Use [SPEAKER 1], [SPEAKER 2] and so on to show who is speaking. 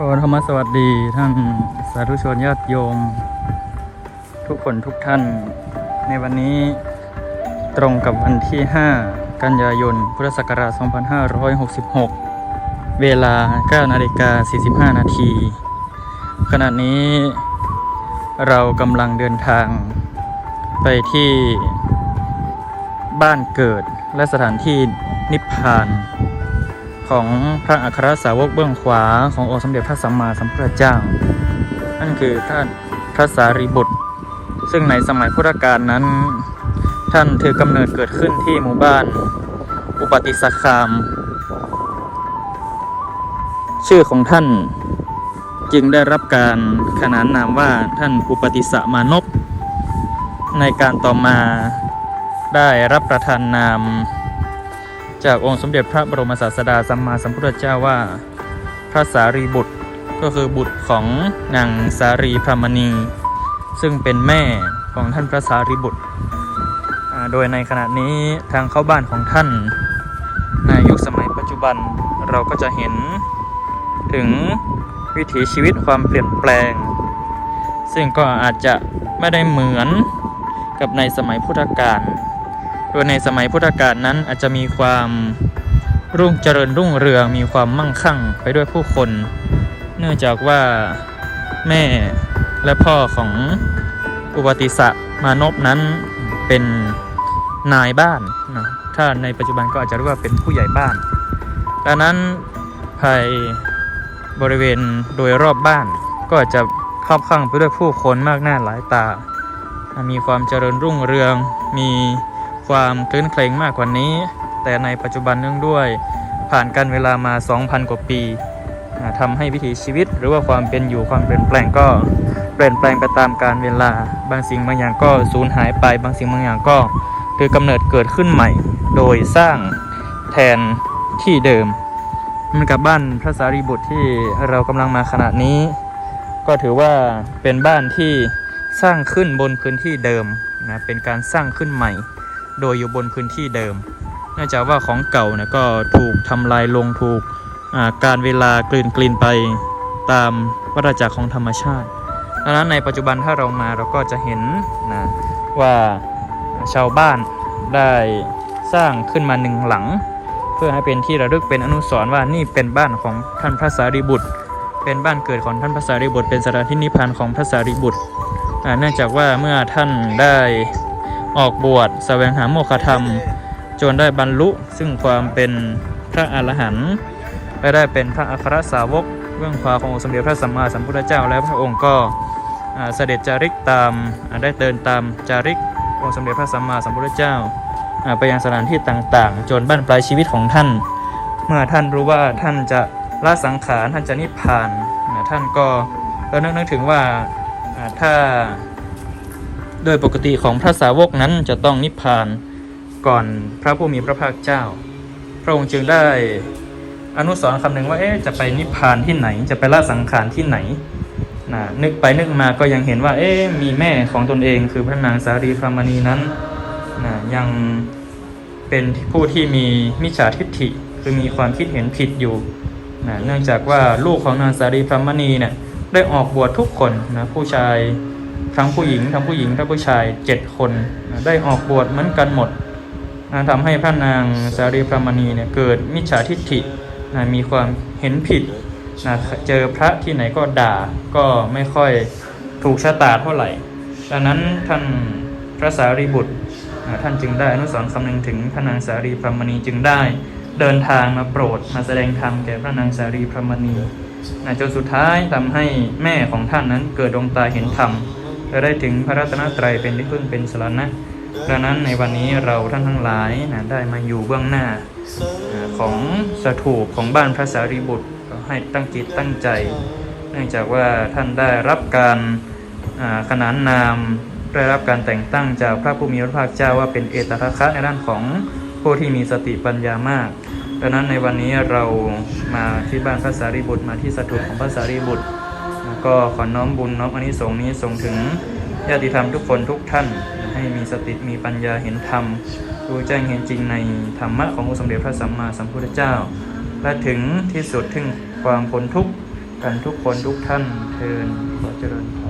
[SPEAKER 1] ขอธรรมสวัสดีท่านสาธุชนญาติโยม ทุกคนทุกท่าน ในวันนี้ตรงกับวันที่ 5 กันยายน พุทธศักราช 2566 เวลา 9 นาฬิกา 45 นาที ขณะนี้เรากำลังเดินทางไปที่บ้านเกิดและสถานที่นิพพาน ของพระอัครสาวกเบื้องขวาขององค์สมเด็จพระสัมมาสัมพุทธเจ้า นั่นคือท่านพระสารีบุตร ซึ่งในสมัยพุทธกาลนั้น ท่านถือกำเนิดเกิดขึ้นที่หมู่บ้าน อุปติสคาม ชื่อของท่านจึงได้รับการขนานนามว่าท่านอุปติสมานพในการต่อมาได้รับประทานนาม จากองค์สมเด็จพระบรมศาสดาสัมมาสัมพุทธเจ้าว่า พระสารีบุตรก็คือบุตรของนางสารีพรมณี ซึ่งเป็นแม่ของท่านพระสารีบุตร โดยในขณะนี้ทางเข้าบ้านของท่านในยุคสมัยปัจจุบันเราก็จะเห็นถึงวิถีชีวิตความเปลี่ยนแปลง ซึ่งก็อาจจะไม่ได้เหมือนกับในสมัยพุทธกาล โดยในสมัยพุทธกาลนั้นอาจจะมีความรุ่งเจริญรุ่งเรืองมีความมั่งคั่งไปด้วยผู้คน เนื่องจากว่าแม่และพ่อของอุปติสะมานพนั้นเป็นนายบ้านนะถ้าในปัจจุบันก็อาจจะเรียกว่าเป็นผู้ใหญ่บ้าน ดังนั้นภายบริเวณโดยรอบบ้านก็อาจจะครับข้างไปด้วยผู้คนมากหน้าหลายตา มีความเจริญรุ่งเรือง มี ความคลื้นเครงมากกว่านี้ แต่ในปัจจุบันเนื่องด้วย ผ่านการเวลามา 2,000 กว่าปีอ่าทำให้วิถีชีวิต หรือว่าความเป็นอยู่ความเปลี่ยนแปลงก็เปลี่ยนแปลงไปตามการเวลา บางสิ่งบางอย่างก็สูญหายไป บางสิ่งบางอย่างก็คือกำเนิดเกิดขึ้นใหม่ โดยสร้างแทนที่เดิมมันกับบ้านพระสารีบุตรที่เรากำลังมาขณะนี้ ก็ถือว่าเป็นบ้านที่สร้างขึ้นบนพื้นที่เดิมนะเป็นการสร้างขึ้นใหม่ โดยอยู่บนพื้นที่เดิมเนื่องจากว่าของเก่านะก็ถูกทำลายลงถูกการเวลากลืนกลืนไปตามวัฏจักรของธรรมชาติดังนั้นในปัจจุบันถ้าเรามาเราก็จะเห็นนะว่าชาวบ้านได้สร้างขึ้นมาหนึ่งหลัง เพื่อให้เป็นที่ระลึกเป็นอนุสรณ์ว่านี่เป็นบ้านของท่านพระสารีบุตร เป็นบ้านเกิดของท่านพระสารีบุตร เป็นสถานที่นิพพานของพระสารีบุตรเนื่องจากว่าเมื่อท่านได้ ออกบวชแสวงหาโมฆะธรรม จนได้บรรลุซึ่งความเป็นพระอรหันต์และได้เป็นพระอัครสาวกเบื้องขวาขององค์สมเด็จพระสัมมาสัมพุทธเจ้า แล้วพระองค์ก็เสด็จจาริกตามได้เดินตามจาริกองค์สมเด็จพระสัมมาสัมพุทธเจ้าไปยังสถานที่ต่างๆ จนบั้นปลายชีวิตของท่าน เมื่อท่านรู้ว่าท่านจะละสังขารท่านจะนิพพานท่านก็เริ่มนึกนึกถึงว่าถ้า โดยปกติของพระสาวกนั้นจะต้องนิพพานก่อนพระผู้มีพระภาคเจ้า พระองค์จึงได้อนุสรณ์คำหนึ่งว่าเอ๊ะจะไปนิพพานที่ไหน จะไปละสังขารที่ไหนนะนึกไปนึกมาก็ยังเห็นว่า เอ๊ะมีแม่ของตนเอง คือพระนางสารีพรหมณีนั้นนะยังเป็นผู้ที่มีมิจฉาทิฏฐิคือมีความคิดเห็นผิดอยู่นะเนื่องจากว่าลูกของนางสารีพรหมณีเนี่ยได้ออกบวชทุกคนนะผู้ชาย ทั้งผู้หญิงทั้งผู้หญิงทั้งผู้ชายเจ็ดคนได้ออกบวชเหมือนกันหมดนะทำให้พระนางสารีพรมณีเนี่ยเกิดมิจฉาทิฏฐิมีความเห็นผิดนะเจอพระที่ไหนก็ด่าก็ไม่ค่อยถูกชะตาเท่าไหร่ดังนั้นท่านพระสารีบุตรท่านจึงได้อนุสรณ์คำนึงถึงพระนางสารีพรมณีจึงได้เดินทางมาโปรดมาแสดงธรรมแก่พระนางสารีพรมณีจนสุดท้ายทำให้แม่ของท่านนั้นเกิดดวงตาเห็นธรรม และได้ถึงพระรัตนตรัยเป็นที่พึ่งเป็นสรณะดังนั้นในวันนี้เราท่านทั้งหลายนะได้มาอยู่เบื้องหน้าของสถูปของบ้านพระสารีบุตรก็ให้ตั้งจิตตั้งใจ เนื่องจากว่าท่านได้รับการขนานนามได้รับการแต่งตั้งจากพระผู้มีพระภาคเจ้าว่าเป็นเอตทัคคะในด้านของผู้ที่มีสติปัญญามากดังนั้นในวันนี้เรามาที่บ้านพระสารีบุตรมาที่สถูปของพระสารีบุตร แล้วก็ขอน้อมบุญน้อมอานิสงส์นี้ส่งถึงญาติธรรมทุกคนทุกท่าน ให้มีสติมีปัญญาเห็นธรรมรู้แจ้งเห็นจริงในธรรมะขององค์สมเด็จพระสัมมาสัมพุทธเจ้า และถึงที่สุดถึงความพ้นทุกข์กันทุกคนทุกท่านเทินขอเจริญพร